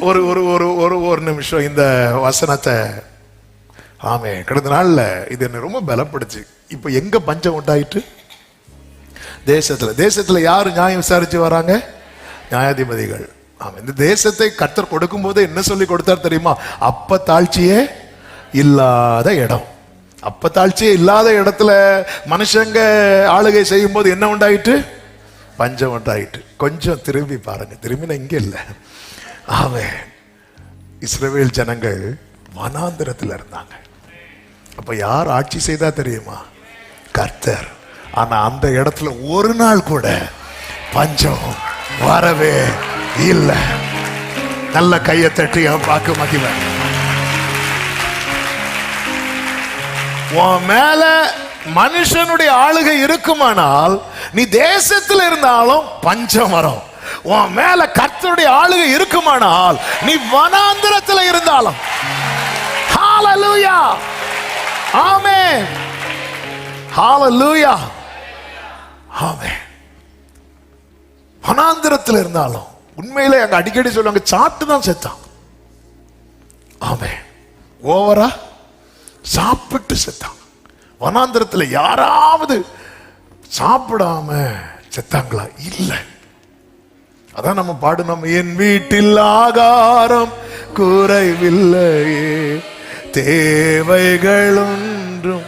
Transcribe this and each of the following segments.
ஒரு ஒரு ஒரு ஒரு ஒரு நிமிஷம் இந்த வசனத்தை. ஆமே கடந்த நாள்ல இது என்ன ரொம்ப பலப்படுச்சு இப்ப எங்க பஞ்சம் உண்டாயிட்டு தேசத்துல. தேசத்துல யாரு நியாயம் விசாரிச்சு வராங்க? நியாயாதிபதிகள். ஆமா இந்த தேசத்தை கத்தர் கொடுக்கும் போது என்ன சொல்லி கொடுத்தார் தெரியுமா? அப்ப தாழ்ச்சியே இல்லாத இடம். அப்ப தாழ்ச்சியே இல்லாத இடத்துல மனுஷங்க ஆளுகை செய்யும் போது என்ன உண்டாயிட்டு பஞ்சம் உண்டாயிட்டு கொஞ்சம் திரும்பி பாருங்க. திரும்பினா இங்க இல்லை. ஆமென். இஸ்ரவேல் ஜனங்கள் வனாந்திரத்தில் இருந்தாங்க. அப்ப யார் ஆட்சி செய்தா தெரியுமா? கர்த்தர். ஆனா அந்த இடத்துல ஒரு நாள் கூட பஞ்சம் வரவே இல்லை. நல்ல கையை தட்டி அவன் பார்க்க மகிழ்வன் உன் மேல மனுஷனுடைய ஆளுகை இருக்குமானால் நீ தேசத்தில் இருந்தாலும் பஞ்சம் வரும். உன் மேல கத்தருடைய ஆளுகை இருக்குமானால் நீ வனாந்திரத்தில் இருந்தாலும். ஹalleluya ஆமென் ஹalleluya ஆமென் வனாந்திரத்தில் இருந்தாலும். உண்மையிலே அங்க அடிக்கடி சொல்லுவாங்க சாப்பிட்டு தான் செத்தான். ஆமே ஓவரா சாப்பிட்டு செத்தான். வனாந்திரத்துல யாராவது சாப்பிடாம செத்தாங்களா? இல்லை. அதான் நம்ம பாடுனோம். என் வீட்டில் ஆகாரம் குறைவில்லையே தேவைகளொன்றும்.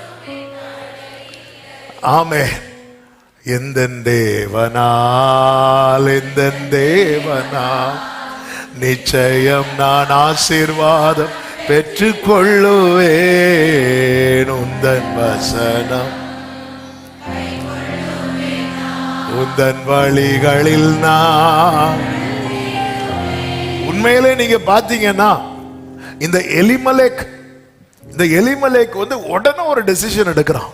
ஆமே எந்த தேவனால் எந்த தேவனா நிச்சயம் நான் ஆசீர்வாதம் பெற்றுக்கொள்ளுவேன். உந்தன் வசனம் உந்தன் வழிகளில் நான். உண்மையிலே நீங்க பாத்தீங்கன்னா இந்த எலிமலேக் இந்த எலிமலேக் வந்து உடனே ஒரு டெசிஷன் எடுக்கிறான்.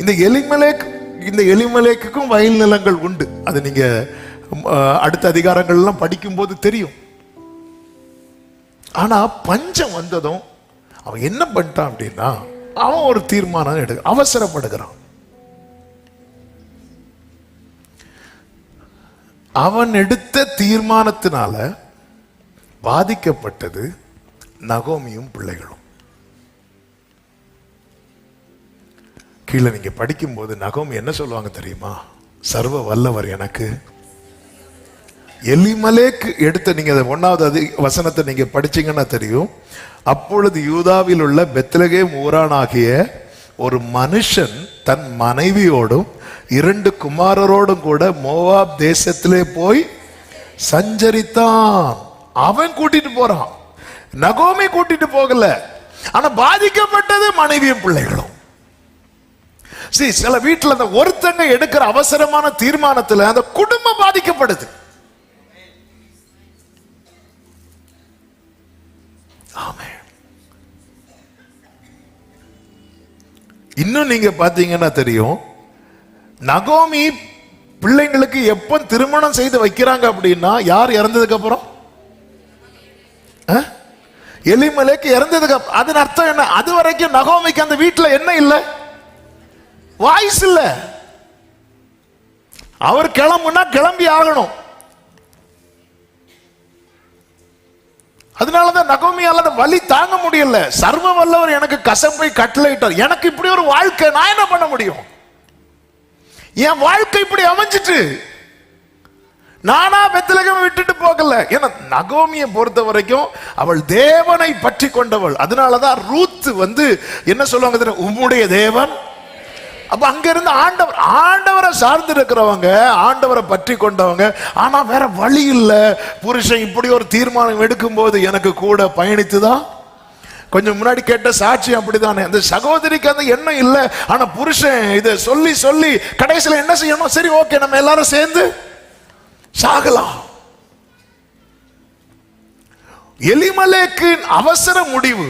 இந்த எலிமலேக் இந்த எலிமலேக்குக்கும் வயல் நிலங்கள் உண்டு. அது நீங்க அடுத்த அதிகாரங்கள்லாம் படிக்கும்போது தெரியும். ஆனா பஞ்சம் வந்ததும் அவன் என்ன பண்ணிட்டான் அப்படின்னா அவன் ஒரு தீர்மானம் எடு அவசரப்படுகிறான். அவன் எடுத்த தீர்மானத்தினால பாதிக்கப்பட்டது நகோமியும் பிள்ளைகளும். கீழே நீங்க படிக்கும்போது நகோமி என்ன சொல்லுவாங்க தெரியுமா? சர்வ வல்லவர் எனக்கு. எலிமலேக்கு எடுத்த நீங்க அதை ஒன்னாவது அதி வசனத்தை நீங்க படிச்சீங்கன்னா தெரியும். அப்பொழுது யூதாவில் உள்ள பெத்லகே ஊரானாகிய ஒரு மனுஷன் தன் மனைவியோடும் இரண்டு குமாரரோடும் கூட மோவாப் தேசத்திலே போய் சஞ்சரித்தான். அவன் கூட்டிட்டு போறான். நகோமி கூட்டிட்டு போகல. ஆனா பாதிக்கப்பட்டது மனைவியும் பிள்ளைகளும். சரி சில வீட்டில் அந்த ஒருத்தங்க எடுக்கிற அவசரமான தீர்மானத்தில் அந்த குடும்பம் பாதிக்கப்படுது. இன்னும் நீங்க பாத்தீங்கன்னா தெரியும் நகோமி பிள்ளைங்களுக்கு எப்ப திருமணம் செய்து வைக்கிறாங்க அப்படின்னா யார் இறந்ததுக்கு அப்புறம்? எலிமலைக்கு இறந்ததுக்கு அதன் அர்த்தம் என்ன? அது வரைக்கும் நகோமிக்கு அந்த வீட்டில் என்ன இல்லை? வாய்ஸ் இல்லை. அவர் கிளம்புனா கிளம்பி ஆகணும். அதனாலதான் நகோமியால அந்த வலி தாங்க முடியல. சர்வ வல்லவர் எனக்கு கசப்பை கட்டளையிட்டார். எனக்கு இப்படி ஒரு வாழ்க்கை நான் என்ன பண்ண முடியும்? என் வாழ்க்கை இப்படி அமைஞ்சிட்டு நானா பெத்திலகம் விட்டுட்டு போகல. ஏன்னா நகோமியை பொறுத்த வரைக்கும் அவள் தேவனை பற்றி கொண்டவள். அதனாலதான் ரூத் வந்து என்ன சொல்லுவாங்க உம்முடைய தேவன் அப்ப அங்க இருந்து ஆண்டவர் ஆண்டவரை சார்ந்து இருக்கிறவங்க ஆண்டவரை பற்றி கொண்டவங்க. ஆனா வேற வழி இல்லை. புருஷன் இப்படி ஒரு தீர்மானம் எடுக்கும் போது எனக்கு கூட பயணித்துதான் கொஞ்சம் முன்னாடி கேட்ட சாட்சி அப்படிதானே. அந்த சகோதரிக்கு அந்த எண்ணம் இல்லை. ஆனா புருஷன் இதை சொல்லி சொல்லி கடைசியில் என்ன செய்யணும்? சரி ஓகே நம்ம எல்லாரும் சேர்ந்து சாகலாம். எலிமலேக்கின் அவசர முடிவு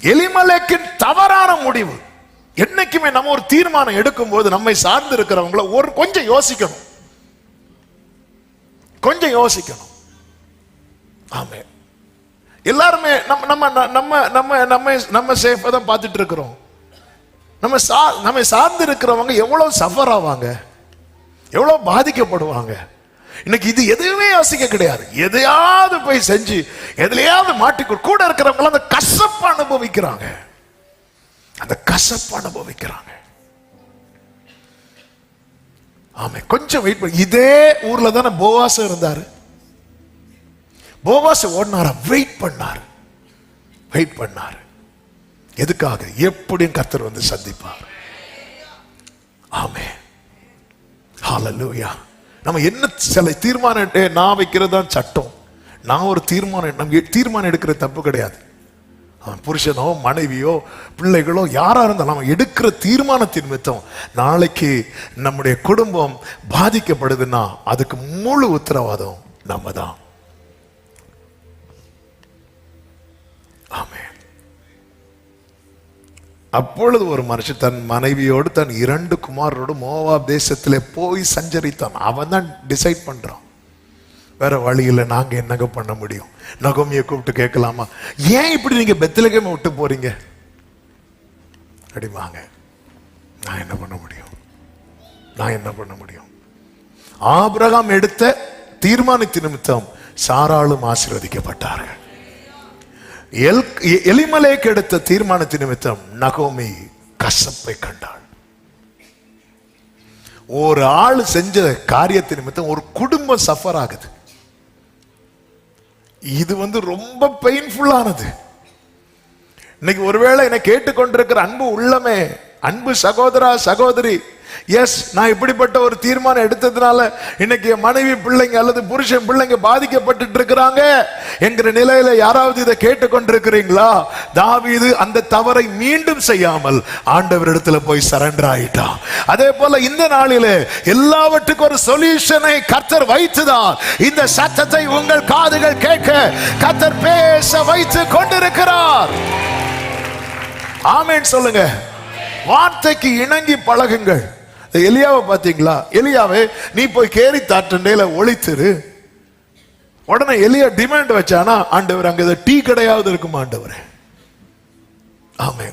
எலிமலேக்கின் தவறான முடிவு என்னைக்குமே நம்ம ஒரு தீர்மானம் எடுக்கும் போது நம்மை சார்ந்து இருக்கிறவங்கள ஒரு கொஞ்சம் யோசிக்கணும். கொஞ்சம் யோசிக்கணும். ஆமே. எல்லாருமே நம்ம நம்ம நம்ம நம்ம நம்ம நம்ம சேஃபாக தான் பார்த்துட்டு இருக்கிறோம் நம்ம சா நம்ம சார்ந்து இருக்கிறவங்க எவ்வளோ சஃபர் ஆவாங்க? எவ்வளோ பாதிக்கப்படுவாங்க? இன்னைக்கு இது எதுவுமே யோசிக்க கிடையாது. எதையாவது போய் செஞ்சு எதுலையாவது மாட்டிக்கொள். கூட இருக்கிறவங்களாம் அந்த கசப்பை அனுபவிக்கிறாங்க. அந்த கசப்பு அனுபவிக்கிறாங்க. ஆமா கொஞ்சம் வெயிட் பண்ணி. இதே ஊர்ல தானே போவாசம் இருந்தாரு. போவாச ஓடினாரா? வெயிட் பண்ணாரு. வெயிட் பண்ணாரு. எதுக்காக? எப்படியும் கர்த்தர் வந்து சந்திப்பார். ஆமே. ஹாலலூயா நம்ம என்ன சில தீர்மானம் நான் வைக்கிறது தான் சட்டம். நான் ஒரு தீர்மானம் நம்ம தீர்மானம் எடுக்கிற தப்பு கிடையாது. புருஷனோ மனைவியோ பிள்ளைகளோ யாராக இருந்தாலும் நம்ம எடுக்கிற தீர்மானத்தின் மித்தம் நாளைக்கு நம்முடைய குடும்பம் பாதிக்கப்படுதுன்னா அதுக்கு முழு உத்தரவாதம் நம்ம தான் ஆமே அப்பொழுது ஒரு மனுஷன் தன் மனைவியோடு தன் இரண்டு குமாரோடு மோவா தேசத்திலே போய் சஞ்சரித்தான். அவன் தான் டிசைட் பண்றான். வேற வழியில நாங்க என்னங்க பண்ண முடியும்? நகோமியை கூப்பிட்டு கேட்கலாமா? ஏன் இப்படி நீங்க பெத்தலகேம விட்டு போறீங்க? அப்படிமாங்க நான் என்ன பண்ண முடியும்? நான் என்ன பண்ண முடியும்? ஆபிரகாம் எடுத்த தீர்மானத்தின் நிமித்தம் சாராளும் ஆசீர்வதிக்கப்பட்டார்கள். எல் எலிமலேக்கு எடுத்த தீர்மானத்தின் நிமித்தம் நகோமி கசப்பை கண்டாள். ஒரு ஆள் செஞ்ச காரியத்தின் நிமித்தம் ஒரு குடும்பம் சஃபர் ஆகுது. இது வந்து ரொம்ப பெயின்ஃபுல்லானது இன்னைக்கு ஒருவேளை என்னை கேட்டுக்கொண்டிருக்கிற அன்பு உள்ளமே அன்பு சகோதரா சகோதரி. எஸ் நான் இப்படிப்பட்ட ஒரு தீர்மானம் எடுத்ததுனால இன்னைக்கு என் மனைவி பிள்ளைங்க அல்லது புருஷன் பிள்ளைங்க பாதிக்கப்பட்டுட்டு இருக்கிறாங்க என்கிற நிலையில யாராவது இதை கேட்டுக்கொண்டிருக்கிறீங்களா? தாவீது அந்த தவறை மீண்டும் செய்யாமல் ஆண்டவரிடத்துல போய் சரண்டர் ஆயிட்டான். அதே போல இந்த நாளில எல்லாவற்றுக்கும் ஒரு சொல்யூஷனை கத்தர் வைத்துதான். இந்த சத்தத்தை உங்கள் காதுகள் கேட்க கத்தர் பேச வைத்து கொண்டிருக்கிறார். ஆமேன் சொல்லுங்க. வார்த்தைக்கு இணங்கி பழகுங்கள். எலியாவை பார்த்தீங்களா? எலியாவே நீ போய் கேரி தாட்டண்டையில ஒளித்திரு. உடனே எலியா டிமாண்ட் வச்சானா ஆண்டவர் அங்க டீ கடையாவது இருக்குமா ஆண்டவர்? ஆமே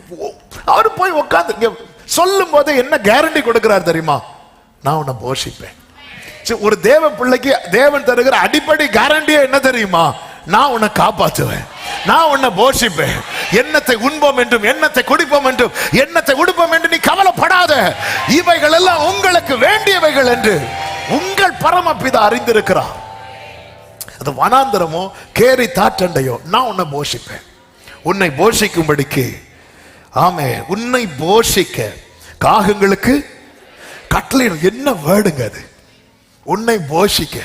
அவர் போய் உட்காந்து சொல்லும் போது என்ன கேரண்டி கொடுக்கிறார் தெரியுமா? நான் உன்னை போஷிப்பேன். சரி, ஒரு தேவ பிள்ளைக்கு தேவன் தருகிற அடிப்படை கேரண்டியா என்ன தெரியுமா? நான் உன்னை காப்பாத்துவேன். நான் உன்னை போஷிப்பேன். எண்ணத்தை உண்போம் என்றும் எண்ணத்தை குடிப்போம் என்றும் எண்ணத்தை உடுப்போம் என்று நீ கவலைப்படாத. இவைகள் எல்லாம் உங்களுக்கு வேண்டியவைகள் என்று உங்கள் பரமபிதா அறிந்திருக்கிறார். அது வனாந்தரமோ கேரி தாற்றண்டையோ நான் உன்னை போஷிப்பேன். உன்னை போஷிக்கும்படிக்கு ஆமே உன்னை போஷிக்க காகங்களுக்கு கட்டளையிடும். என்ன வேர்டுங்க அது? உன்னை போஷிக்க.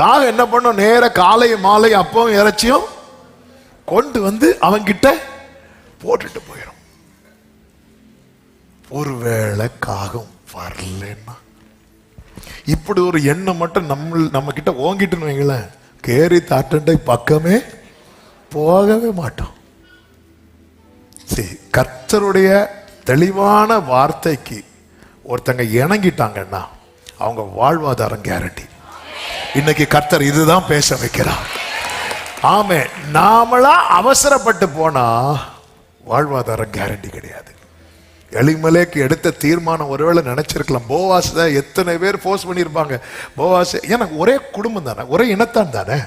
காகம் என்ன பண்ணும்? நேர காலையும் மாலை அப்பவும் இறைச்சியும் கொண்டு வந்து அவங்கிட்ட போட்டுட்டு போயிடும் ஒருவேளை காகம் வரலன்னா? இப்படி ஒரு எண்ணம் மட்டும் நம்ம நம்ம கிட்ட ஓங்கிட்டுன்னு வைங்களேன். கேரி தாட்டண்டை பக்கமே போகவே மாட்டோம். சரி கர்த்தருடைய தெளிவான வார்த்தைக்கு ஒருத்தங்க இணங்கிட்டாங்கன்னா அவங்க வாழ்வாதாரம் கேரண்டி இன்னைக்கு கர்த்தர் இதுதான் பேச வைக்கிறார். ஆமே நாமளா அவசரப்பட்டு போனா வாழ்வாதாரம் கேரண்டி கிடையாது. எலிமலேக்கு எடுத்த தீர்மானம் ஒருவேளை நினைச்சிருக்கலாம். போவாஸ் தான் எத்தனை பேர் ஃபோர்ஸ் பண்ணியிருப்பாங்க. போவாஸ் ஏன்னா ஒரே குடும்பம் தானே ஒரே இனத்தான் தானே.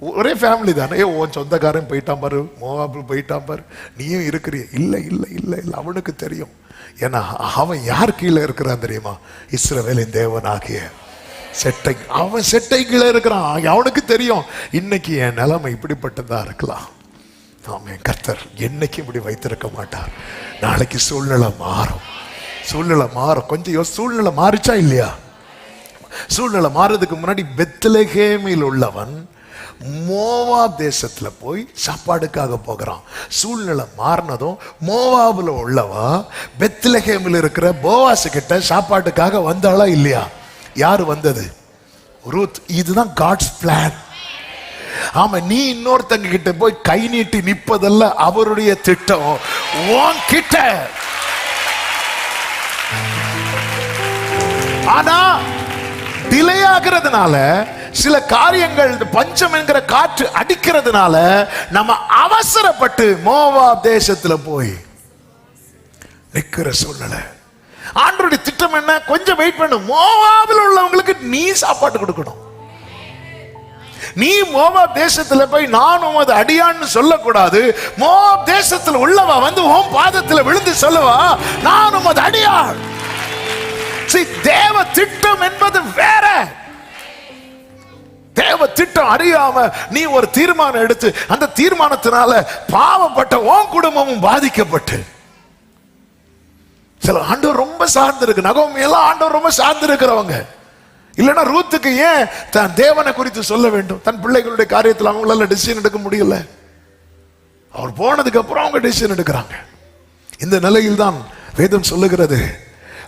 ஒரே ஃபேமிலி தானே. ஏ உன் சொந்தக்காரன் போயிட்டான் பாரு மோவாப்பு போயிட்டான் பாரு. நீயும் இருக்கிறிய. இல்லை இல்லை இல்லை இல்லை அவனுக்கு தெரியும். ஏன்னா அவன் யார் கீழே இருக்கிறான் தெரியுமா? இஸ்ரவேலின் தேவனாகிய செட்டை அவன் செட்டைக்குள்ளே இருக்கிறான். அவனுக்கு தெரியும் இன்னைக்கு என் நிலைமை இப்படிப்பட்டதாக இருக்கலாம். ஆமே கர்த்தர் என்னைக்கும் இப்படி வைத்திருக்க மாட்டார். நாளைக்கு சூழ்நிலை மாறும். சூழ்நிலை மாறும். கொஞ்சம் யோ- சூழ்நிலை மாறிச்சா இல்லையா? சூழ்நிலை மாறதுக்கு முன்னாடி பெத்லகேமில் உள்ளவன் மோவா தேசத்தில் போய் சாப்பாடுக்காக போகிறான். சூழ்நிலை மாறினதும் மோவாவில் உள்ளவா பெத்லகேமில் இருக்கிற போவாசு கிட்ட சாப்பாட்டுக்காக வந்தாளா இல்லையா? யாரு வந்தது? ரூத் இதுதான் காட்ஸ் பிளான் ஆமா நீ இன்னொருத்தங்க கிட்ட போய் கை நீட்டி நிப்பதல்ல அவருடைய திட்டம். உன் கிட்ட ஆனா டிலே ஆகிறதுனால சில காரியங்கள் இந்த பஞ்சம் என்கிற காற்று அடிக்கிறதுனால நம்ம அவசரப்பட்டு மோவா தேசத்துல போய் நிற்கிற சூழ்நிலை. ஆண்டருடைய திட்டம் என்ன? கொஞ்சம் வெயிட் பண்ணு. மோவாவில் உள்ளவங்களுக்கு நீ சாப்பாடு கொடுக்கணும். நீ மோவா தேசத்துல போய் நான் உமது அடியான்னு சொல்லக்கூடாது. மோவாப் தேசத்துல உள்ளவா வந்து உன் பாதத்துல விழுந்து சொல்லுவா? நான் உமது அடியான். தேவ திட்டம் என்பது வேற. தேவ திட்டம் அறியாம நீ ஒரு தீர்மானம் எடுத்து அந்த தீர்மானத்தினால பாவப்பட்ட உன் குடும்பமும் பாதிக்கப்பட்டு. சில ஆண்டவர் ரொம்ப சார்ந்து இருக்கு நகோமி எல்லாம் ஆண்டவர் ரொம்ப சார்ந்து இருக்கிறவங்க இல்லைன்னா ரூத்துக்கு ஏன் தன் தேவனை குறித்து சொல்ல வேண்டும்? தன் பிள்ளைகளுடைய காரியத்தில் அவங்களால டிசிஷன் எடுக்க முடியல. அவர் போனதுக்கு அப்புறம் அவங்க டிசிஷன் எடுக்கிறாங்க. இந்த நிலையில் தான் வேதம் சொல்லுகிறது.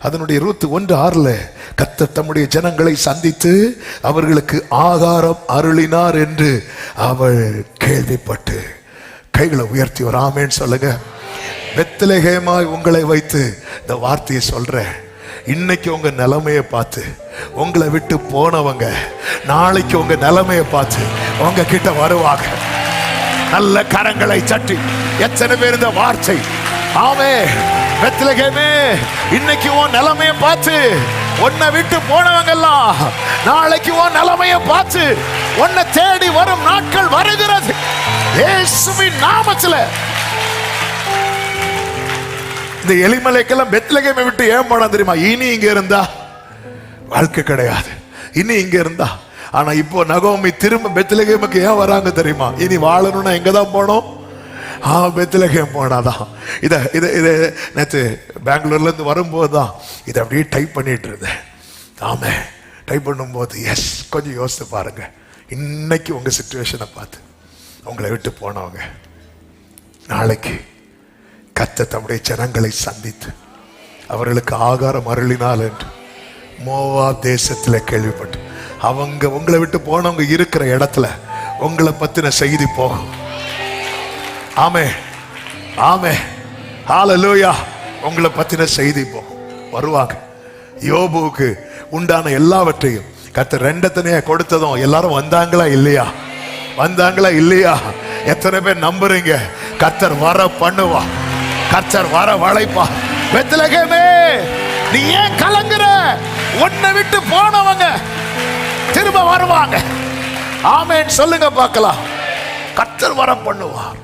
அதனுடைய ரூத்து ஒன்று ஆறுல கத்த தம்முடைய ஜனங்களை சந்தித்து அவர்களுக்கு ஆகாரம் அருளினார் என்று அவள் கேள்விப்பட்டு கைகளை உயர்த்தி ஒரு ஆமேன்னு சொல்லுங்க. வெத்தலகேமாய் உங்களை வைத்து இந்த வார்த்தையை சொல்றேன். இன்னைக்கு உங்க நிலைமையை பார்த்து உங்களை விட்டு போனவங்க நாளைக்கு உங்க நிலைமையை பார்த்து உங்க கிட்ட வருவாங்க. நல்ல கரங்களை சட்டி எத்தனை பேர் இந்த வார்த்தை? ஆமே பெத்லகேமே இன்னைக்கு உன் நிலைமையை பார்த்து உன்னை விட்டு போனவங்க எல்லாம் நாளைக்கு உன் நிலைமையை பார்த்து உன்னை தேடி வரும் நாட்கள் வருகிறது. இயேசுவின் நாமத்துல இந்த எலிமலைக்கெல்லாம் பெத்லகேமை விட்டு ஏன் போனா தெரியுமா? இனி இங்க இருந்தா வாழ்க்கை கிடையாது. இனி இங்க இருந்தா. ஆனா இப்போ நகோமி திரும்ப பெத்லகேமுக்கு ஏன் வராங்க தெரியுமா? இனி வாழணும்னா எங்க தான் போனோம்? ஆ பெத்லகேம் போனாதான். இதை இதை இதை நேற்று பெங்களூர்ல இருந்து வரும்போது தான் இதை அப்படியே டைப் பண்ணிட்டு இருந்தேன். ஆமே டைப் பண்ணும்போது எஸ் கொஞ்சம் யோசித்து பாருங்க. இன்னைக்கு உங்க சுச்சுவேஷனை பார்த்து உங்களை விட்டு போனவங்க நாளைக்கு கத்த தம்முடைய ஜனங்களை சந்தித்து அவர்களுக்கு ஆகாரம் அருளினால் என்று மோவா தேசத்துல கேள்விப்பட்டு அவங்க உங்களை விட்டு போனவங்க இருக்கிற இடத்துல உங்களை பத்தின செய்தி போகும். ஆமே ஆமே ஹalleluya உங்களை பத்தின செய்தி போகும். வருவாங்க. யோபுவுக்கு உண்டான எல்லாவற்றையும் கத்த ரெண்டத்தனையா கொடுத்ததும் எல்லாரும் வந்தாங்களா இல்லையா? வந்தாங்களா இல்லையா? எத்தனை பேர் நம்புறீங்க? கத்தர் வர பண்ணுவா கர்த்தர் வர வளைப்பா. பெத்லகேமே நீ ஏன் கலங்குற? உன்னை விட்டு போனவங்க திரும்ப வருவாங்க. ஆமேன். சொல்லுங்க பார்க்கலாம். கர்த்தர் வர பண்ணுவார்.